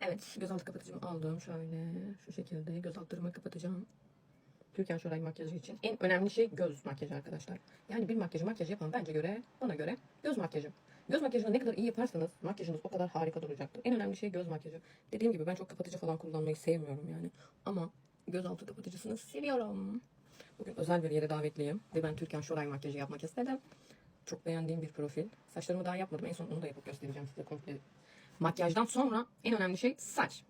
Evet, gözaltı kapatıcımı aldım. Şöyle şu şekilde göz altlarımı kapatacağım. Türkan Şoray makyajı için. En önemli şey göz makyajı arkadaşlar. Yani bir makyajı makyaj yapan bence göre, bana göre göz makyajı. Göz makyajını ne kadar iyi yaparsanız makyajınız o kadar harika duracaktır. En önemli şey göz makyajı. Dediğim gibi ben çok kapatıcı falan kullanmayı sevmiyorum yani. Ama gözaltı kapatıcısını seviyorum. Bugün özel bir yere davetliyim ve ben Türkan Şoray makyajı yapmak istedim. Çok beğendiğim bir profil. Saçlarımı daha yapmadım. En son onu da yapıp göstereceğim size komple. Makyajdan sonra en önemli şey saç.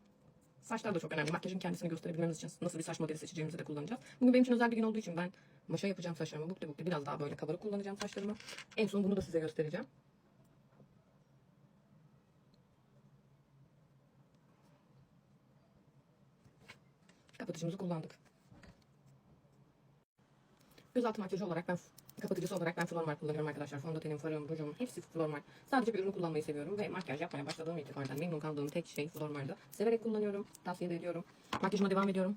Saçlar da çok önemli. Makyajın kendisini gösterebilmemiz için nasıl bir saç modeli seçeceğimizi de kullanacağız. Bugün benim için özel bir gün olduğu için ben maşa yapacağım saçlarımı. Bukta bukta biraz daha böyle kabarık kullanacağım saçlarımı. En son bunu da size göstereceğim. Kapatıcımızı kullandık. Gözaltı makyajı olarak ben kapatıcısı olarak ben Flormar kullanıyorum arkadaşlar. Fondötenim, farım, rujum hepsi Flormar. Sadece bir ürünü kullanmayı seviyorum ve makyaj yapmaya başladığım itibaren memnun kaldığım tek şey Flormar'dı. Severek kullanıyorum. Tavsiye de ediyorum. Makyajıma devam ediyorum.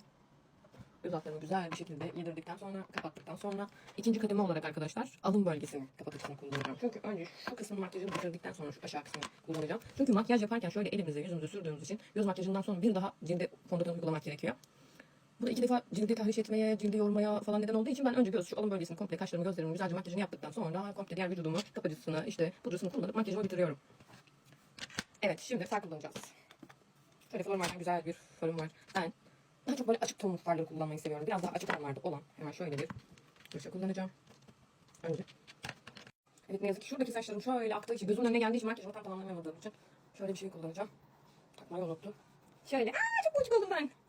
Göz altlarımı güzel bir şekilde yedirdikten sonra, kapattıktan sonra ikinci kademe olarak arkadaşlar alın bölgesini kapatıcısını kullanacağım. Çünkü önce şu kısmın makyajını bitirdikten sonra şu aşağı kısmını kullanacağım. Çünkü makyaj yaparken şöyle elimize yüzümüze sürdüğümüz için göz makyajından sonra bir daha cilde fondöten uygulamak gerekiyor. Bu da iki defa cildi tahriş etmeye, cildi yormaya falan neden olduğu için ben önce göz, şu alın bölgesini komple kaşlarımı, gözlerimi güzelce makyajını yaptıktan sonra komple diğer vücudumu, kapatıcısını, işte pudrasını kullanıp makyajımı bitiriyorum. Evet, şimdi far kullanacağız. Şöyle Flormar'dan güzel bir farım var. Ben daha çok böyle açık tonlu farları kullanmayı seviyorum. Biraz daha açık tonlarda olan. Hemen şöyle bir fırça kullanacağım. Önce. Evet ne yazık ki şuradaki saçlarım şöyle aktığı için gözümün önüne geldiği için makyajımı tam tamamlayamadığım için şöyle bir şey kullanacağım. Takmayı unuttum. Şöyle. Aa çok buçuk oldum ben.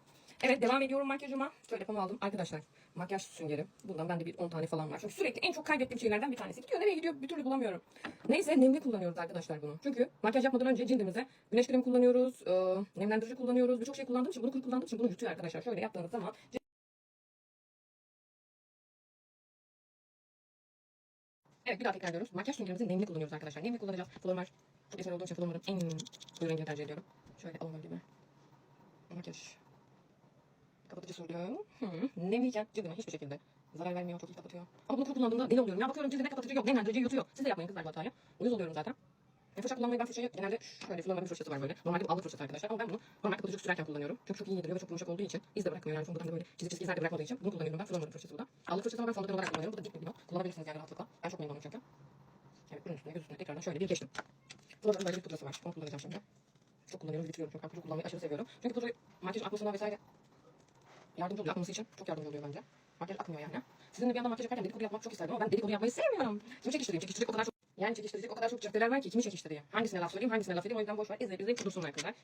Evet devam ediyorum makyajıma. Şöyle pamuk aldım. Arkadaşlar makyaj süngeri. Bundan bende bir 10 tane falan var. Çünkü sürekli en çok kaybettiğim şeylerden bir tanesi. Gidiyor nereye gidiyor bir türlü bulamıyorum. Neyse nemli kullanıyoruz arkadaşlar bunu. Çünkü makyaj yapmadan önce cildimize güneş kremi kullanıyoruz. E, nemlendirici kullanıyoruz. Birçok şey kullandığım için bunu kullandığım için bunu yutuyor arkadaşlar. Şöyle yaptığınız zaman Evet bir daha tekrarlıyoruz. Makyaj süngerimizi nemli kullanıyoruz arkadaşlar. Nemli kullanacağız. Flormar çok eser olduğum için Flormar'ın en koyu rengini tercih ediyorum. Şöyle alın bölgeme. Makyaj Sürdüm. Hı. Nemliyken cildime hiçbir şekilde zarar vermiyor. Çok iyi kapatıyor. Ama bunu kuru kullandığımda deli oluyorum. Ya bakıyorum cildine kapatıcı yok. Nemlendirici yutuyor. Siz de yapmayın kızlar bu hatayı. Uyuz oluyorum zaten. E, fırça kullanmayı ben fırçayı genelde şöyle Flormar'ın bir fırçası var böyle. Normalde bu allık fırçası arkadaşlar. Ama ben bunu normal kapatıcı sürerken kullanıyorum. Çünkü çok iyi yediriyor ve çok yumuşak olduğu için iz de bırakmıyor. Yani fondöten de böyle çizik çizik izler de bırakmadığı için bunu kullanıyorum ben. Flormar'ın fırçası bu da. Allık fırçası ama ben fondöten olarak kullanıyorum. Bu da dip bir Kullanabilirsiniz yani rahatlıkla. Ben çok memnunum çünkü. Evet bunun üstüne göz üstüne tekrardan şöyle bir geçtim. Flormar'ın böyle bir pudrası var. Onu kullanacağım şimdi. Çok kullanıyorum, bitiriyorum çünkü ben pudra kullanmayı aşırı seviyorum. Çünkü pudrayı makyaj akmasına vesaire yardımcı oluyor. Akması için çok yardımcı oluyor bence. Makyaj akmıyor yani. Sizin de bir yandan makyaj yaparken dedikodu yapmak çok isterdim ama ben dedikodu yapmayı sevmiyorum. Şimdi çekiştireyim. Çekiştirecek o kadar çok yani çekiştirecek o kadar çok caddeler var ki kimi çekiştireyim? Hangisine laf söyleyeyim, hangisine laf edeyim o yüzden boş ver. İzleyip izleyip kudursunlar kızlar.